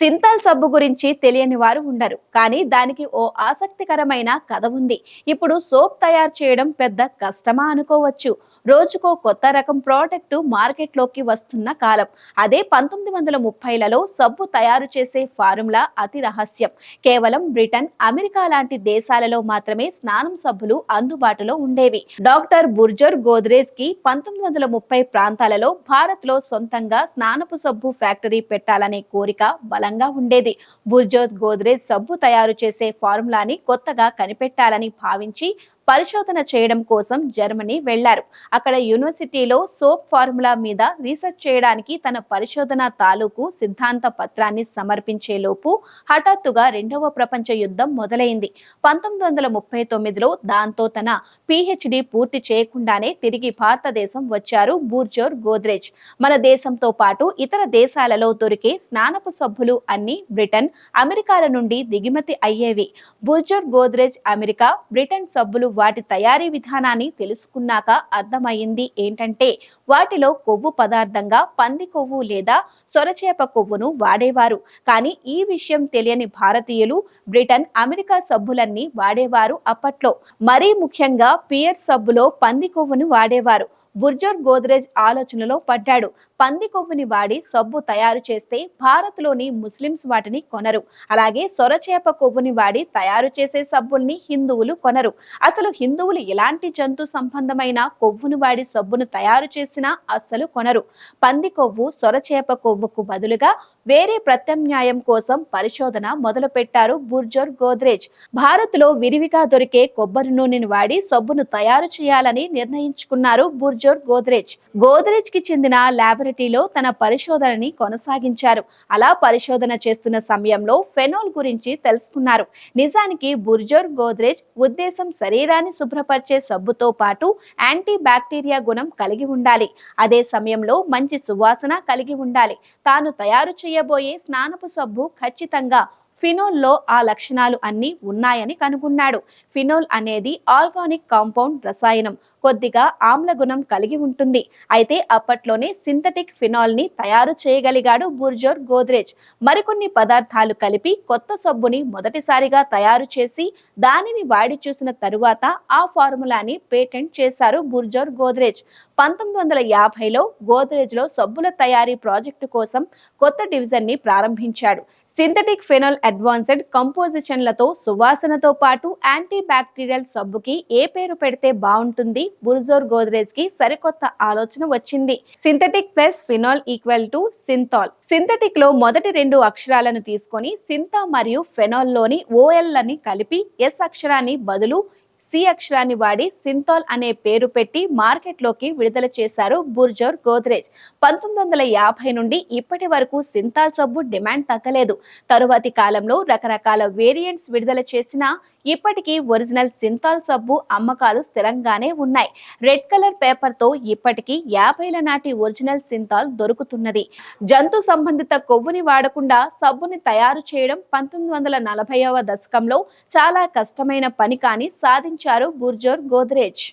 సింతాల్ సబ్బు గురించి తెలియని వారు ఉండరు. కానీ దానికి ఓ ఆసక్తికరమైన కథ ఉంది. ఇప్పుడు సోప్ తయారు చేయడం పెద్ద కష్టమా అనుకోవచ్చు. రోజుకో కొత్త రకం ప్రోడక్ట్ మార్కెట్లోకి వస్తున్న కాలం. అదే పంతొమ్మిది వందల ముప్పైలలో సబ్బు తయారు చేసే ఫార్ములా అతి రహస్యం. కేవలం బ్రిటన్ అమెరికా లాంటి దేశాలలో మాత్రమే స్నానం సబ్బులు అందుబాటులో ఉండేవి. డాక్టర్ బుర్జర్ గోద్రేజ్కి పంతొమ్మిది వందల ముప్పై ప్రాంతాలలో భారత్లో సొంతంగా స్నానపు సబ్బు ఫ్యాక్టరీ పెట్టాలనే కోరిక బలంగా ఉండేది. బుర్జోత్ గోద్రేజ్ సబ్బు తయారు చేసే ఫార్ములాని కొత్తగా కనిపెట్టాలని భావించి పరిశోధన చేయడం కోసం జర్మనీ వెళ్ళారు. అక్కడ యూనివర్సిటీలో సోప్ ఫార్ములా మీద రీసెర్చ్ చేయడానికి తన పరిశోధన తాలూకు సిద్ధాంత పత్రాన్ని సమర్పించే లోపు హఠాత్తుగా రెండవ ప్రపంచ యుద్ధం మొదలైంది. పంతొమ్మిది వందల ముప్పై తొమ్మిదిలో దాంతో తన పిహెచ్డి పూర్తి చేయకుండానే తిరిగి భారతదేశం వచ్చారు బూర్జోర్ గోద్రేజ్. మన దేశంతో పాటు ఇతర దేశాలలో దొరికే స్నానపు సబ్బులు అన్ని బ్రిటన్ అమెరికాల నుండి దిగుమతి అయ్యేవి. బుర్జర్ గోద్రేజ్ అమెరికా బ్రిటన్ సబ్బులు వాటి తయారీ విధానాన్ని తెలుసుకున్నాక అర్థమైంది ఏంటంటే వాటిలో కొవ్వు పదార్థంగా పంది కొవ్వు లేదా సొరచేప కొవ్వును వాడేవారు. కానీ ఈ విషయం తెలియని భారతీయులు బ్రిటన్ అమెరికా సబ్బులన్నీ వాడేవారు అప్పట్లో. మరీ ముఖ్యంగా పియర్ సబ్బులో పంది కొవ్వును వాడేవారు. బుర్జర్ గోద్రేజ్ ఆలోచనలో పడ్డాడు. పంది కొవ్వుని వాడి సబ్బు తయారు చేస్తే భారత్లోని ముస్లిమ్స్ వాటిని కొనరు. అలాగే సొరచేప కొవ్వుని వాడి తయారు చేసే సబ్బుల్ని హిందువులు కొనరు. అసలు హిందువులు ఎలాంటి జంతు సంబంధమైన కొవ్వును వాడి సబ్బును తయారు చేసినా అస్సలు కొనరు. పంది కొవ్వు సొరచేప కొవ్వుకు బదులుగా వేరే ప్రత్యామ్నాయం కోసం పరిశోధన మొదలుపెట్టారు బుర్జోర్ బుర్జర్ గోద్రేజ్. భారత్లో విరివిగా దొరికే కొబ్బరి నూనెను వాడి సబ్బును తయారు చేయాలని నిర్ణయించుకున్నారు బుర్జోర్ గోద్రేజ్. గోద్రేజ్కి చెందిన ల్యాబొరేటరీలో తన పరిశోధనని కొనసాగించారు. అలా పరిశోధన చేస్తున్న సమయంలో ఫెనోల్ గురించి తెలుసుకున్నారు. నిజానికి బుర్జోర్ గోద్రేజ్ ఉద్దేశం శరీరాన్ని శుభ్రపరిచే సబ్బుతో పాటు యాంటీ బ్యాక్టీరియా గుణం కలిగి ఉండాలి. అదే సమయంలో మంచి సువాసన కలిగి ఉండాలి. తాను తయారు చేయబోయే స్నానపు సబ్బు ఖచ్చితంగా ఫినోల్లో ఆ లక్షణాలు అన్నీ ఉన్నాయని కనుగొన్నాడు. ఫినోల్ అనేది ఆర్గానిక్ కాంపౌండ్ రసాయనం. కొద్దిగా ఆమ్ల గుణం కలిగి ఉంటుంది. అయితే అప్పట్లోనే సింథటిక్ ఫినాల్ని తయారు చేయగలిగాడు బుర్జోర్ గోద్రేజ్. మరికొన్ని పదార్థాలు కలిపి కొత్త సబ్బుని మొదటిసారిగా తయారు చేసి దానిని వాడి చూసిన తరువాత ఆ ఫార్ములాని పేటెంట్ చేశారు బుర్జోర్ గోద్రేజ్. పంతొమ్మిది వందల యాభైలో గోద్రేజ్లో సబ్బుల తయారీ ప్రాజెక్టు కోసం కొత్త డివిజన్ని ప్రారంభించాడు. సింథటిక్ ఫెనల్ అడ్వాన్స్డ్ కంపోజిషన్లతో సువాసనతో పాటు యాంటీ బ్యాక్టీరియల్ సబ్బుకి ఏ పేరు పెడితే బాగుంటుంది? బుర్జోర్ గోద్రేజ్కి సరికొత్త ఆలోచన వచ్చింది. Synthetic plus phenol equal to Cinthol. సింథటిక్లో మొదటి రెండు అక్షరాలను తీసుకొని సింథా మరియు ఫెనాల్లోని ఓఎల్ లని కలిపి ఎస్ అక్షరాన్ని బదులు సి అక్షరాన్ని వాడి సింథాల్ అనే పేరు పెట్టి మార్కెట్లోకి విడుదల చేశారు బుర్జోర్ గోద్రేజ్. పంతొమ్మిది వందల యాభై నుండి ఇప్పటి వరకు సింథాల్ సబ్బు డిమాండ్ తగ్గలేదు. తరువాతి కాలంలో రకరకాల వేరియంట్స్ విడుదల చేసినా ఇప్పటికీ ఒరిజినల్ సింథాల్ సబ్బు అమ్మకాలు స్థిరంగానే ఉన్నాయి. రెడ్ కలర్ పేపర్తో ఇప్పటికీ యాభైల నాటి ఒరిజినల్ సింథాల్ దొరుకుతున్నది. జంతు సంబంధిత కొవ్వుని వాడకుండా సబ్బుని తయారు చేయడం పంతొమ్మిది వందల నలభైవ దశకంలో చాలా కష్టమైన పని కానీ సాధించారు బుర్జోర్ గోద్రేజ్.